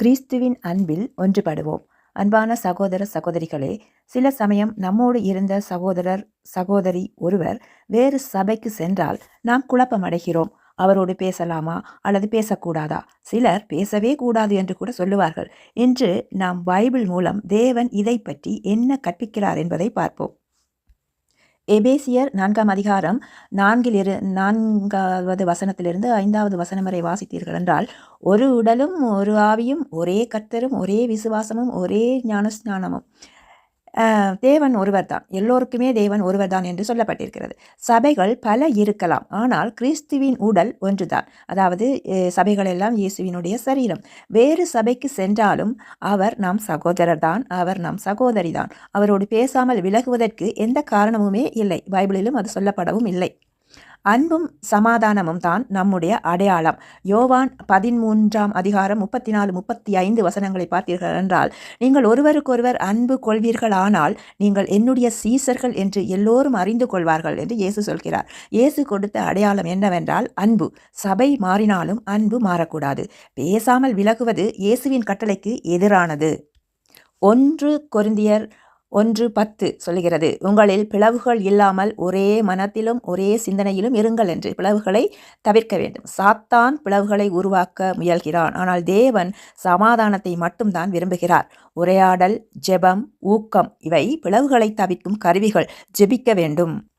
கிறிஸ்துவின் அன்பில் ஒன்றுபடுவோம். அன்பான சகோதர சகோதரிகளே சில சமயம் நம்மோடு இருந்த சகோதரர் சகோதரி ஒருவர் வேறு சபைக்கு சென்றால் நாம் குழப்பமடைகிறோம். அவரோடு பேசலாமா அல்லது பேசக்கூடாதா? சிலர் பேசவே கூடாது என்று கூட சொல்லுவார்கள். இன்று நாம் பைபிள் மூலம் தேவன் இதை பற்றி என்ன கற்பிக்கிறார் என்பதை பார்ப்போம். எபேசியர் நான்காம் அதிகாரம் நான்கிலிரு நான்காவது வசனத்திலிருந்து ஐந்தாவது வசனம் வரை வாசித்தீர்கள் என்றால் ஒரு உடலும் ஒரு ஆவியும் ஒரே கர்த்தரும் ஒரே விசுவாசமும் ஒரே ஞானஸ்நானமும். தேவன் ஒருவர் தான். எல்லோருக்குமே தேவன் ஒருவர் தான் என்று சொல்லப்பட்டிருக்கிறது. சபைகள் பல இருக்கலாம். ஆனால் கிறிஸ்துவின் உடல் ஒன்றுதான். அதாவது சபைகள் எல்லாம் இயேசுவினுடைய சரீரம். வேறு சபைக்கு சென்றாலும் அவர் நம் சகோதரர் தான். அவர் நம் சகோதரி தான். அவரோடு பேசாமல் விலகுவதற்கு எந்த காரணமுமே இல்லை. பைபிளிலும் அது சொல்லப்படவும் இல்லை. அன்பும் சமாதானமும் தான் நம்முடைய அடையாளம். யோவான் பதிமூன்றாம் அதிகாரம் முப்பத்தி நாலு முப்பத்தி ஐந்து வசனங்களை பார்த்தீர்கள் என்றால் நீங்கள் ஒருவருக்கொருவர் அன்பு கொள்வீர்களானால் நீங்கள் என்னுடைய சீசர்கள் என்று எல்லோரும் அறிந்து கொள்வார்கள் என்று இயேசு சொல்கிறார். இயேசு கொடுத்த அடையாளம் என்னவென்றால் அன்பு. சபை மாறினாலும் அன்பு மாறக்கூடாது. பேசாமல் விலகுவது இயேசுவின் கட்டளைக்கு எதிரானது. ஒன்று கொருந்தியர் ஒன்று பத்து சொல்லுகிறது. உங்களில் பிளவுகள் இல்லாமல் ஒரே மனத்திலும் ஒரே சிந்தனையிலும் இருங்கள் என்று பிளவுகளை தவிர்க்க வேண்டும். சாத்தான் பிளவுகளை உருவாக்க முயல்கிறான். ஆனால் தேவன் சமாதானத்தை மட்டும்தான் விரும்புகிறார். உரையாடல் ஜெபம் ஊக்கம் இவை பிளவுகளை தவிர்க்கும் கருவிகள். ஜெபிக்க வேண்டும்.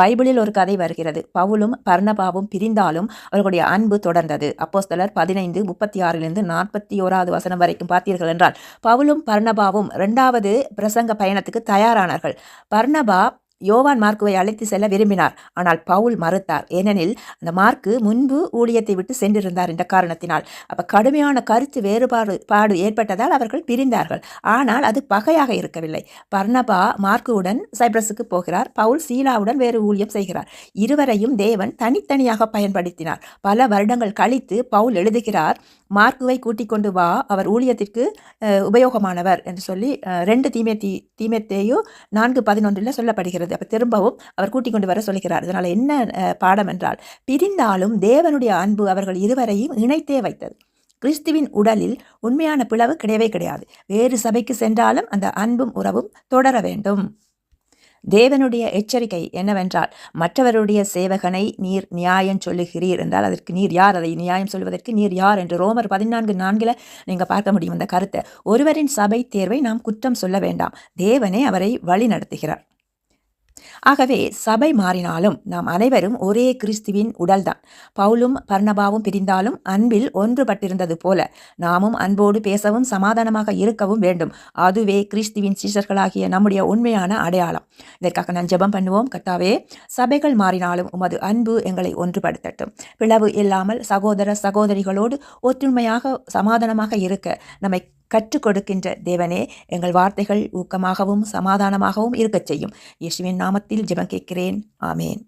பைபிளில் ஒரு கதை வருகிறது. பவுலும் பர்ணபாவும் பிரிந்தாலும் அவர்களுடைய அன்பு தொடர்ந்தது. அப்போஸ்தலர் பதினைந்து முப்பத்தி ஆறிலிருந்து நாற்பத்தி ஓராவது வசனம் வரைக்கும் பார்த்தீர்கள் என்றால் பவுலும் பர்ணபாவும் இரண்டாவது பிரசங்க பயணத்துக்கு தயாரானார்கள். பர்ணபா யோவான் மார்க்குவை அழைத்து செல்ல விரும்பினார். ஆனால் பவுல் மறுத்தார் ஏனெனில் அந்த மார்க்கு முன்பு ஊழியத்தை விட்டு சென்றிருந்தார் என்ற காரணத்தினால். அப்ப கடுமையான கருத்து வேறுபாடு பாடு ஏற்பட்டதால் அவர்கள் பிரிந்தார்கள். ஆனால் அது பகையாக இருக்கவில்லை. பர்ணபா மார்க்குவுடன் சைப்ரஸுக்கு போகிறார். பவுல் சீலாவுடன் வேறு ஊழியம் செய்கிறார். இருவரையும் தேவன் தனித்தனியாக பயன்படுத்தினார். பல வருடங்கள் கழித்து பவுல் எழுதுகிறார் மார்க்குவை கூட்டிக் கொண்டு வா அவர் ஊழியத்திற்கு உபயோகமானவர் என்று சொல்லி ரெண்டு தீமே தீ நான்கு பதினொன்றில் சொல்லப்படுகிறது. அப்போ திரும்பவும் அவர் கூட்டிக் கொண்டு வர சொல்கிறார் இதனால் என்ன பாடம் என்றால் பிரிந்தாலும் தேவனுடைய அன்பு அவர்கள் இருவரையும் இணைத்தே வைத்தது. கிறிஸ்துவின் உடலில் உண்மையான பிளவு கிடையவே கிடையாது. வேறு சபைக்கு சென்றாலும் அந்த அன்பும் உறவும் தொடர வேண்டும். தேவனுடைய எச்சரிக்கை என்னவென்றால் மற்றவருடைய சேவகனை நீர் நியாயம் சொல்லுகிறீர் என்றால் அதற்கு நீர் யார் அதை நியாயம் சொல்வதற்கு நீர் யார் என்று ரோமர் பதினான்கு நான்கில் நீங்கள் பார்க்க முடியும் அந்த கருத்தை. ஒருவரின் சபை தேர்வை நாம் குற்றம் சொல்ல வேண்டாம். தேவனே அவரை வழி நடத்துகிறார் ஆகவே சபை மாறினாலும் நாம் அனைவரும் ஒரே கிறிஸ்துவின் உடல்தான். பவுலும் பர்ணபாவும் பிரிந்தாலும் அன்பில் ஒன்றுபட்டிருந்தது போல நாமும் அன்போடு பேசவும் சமாதானமாக இருக்கவும் வேண்டும். அதுவே கிறிஸ்துவின் சீசர்களாகிய நம்முடைய உண்மையான அடையாளம். இதற்காக நான் ஜெபம் பண்ணுவோம். கத்தாவே சபைகள் மாறினாலும் உமது அன்பு எங்களை ஒன்றுபடுத்தட்டும். பிளவு இல்லாமல் சகோதர சகோதரிகளோடு ஒற்றுமையாக சமாதானமாக இருக்க நம்மை கற்றுக் கொடுக்கின்ற தேவனே எங்கள் வார்த்தைகள் ஊக்கமாகவும் சமாதானமாகவும் இருக்கச் செய்யும். இயேசுவின் நாமத்தில் ஜெபம் கேட்கிறேன். ஆமேன்.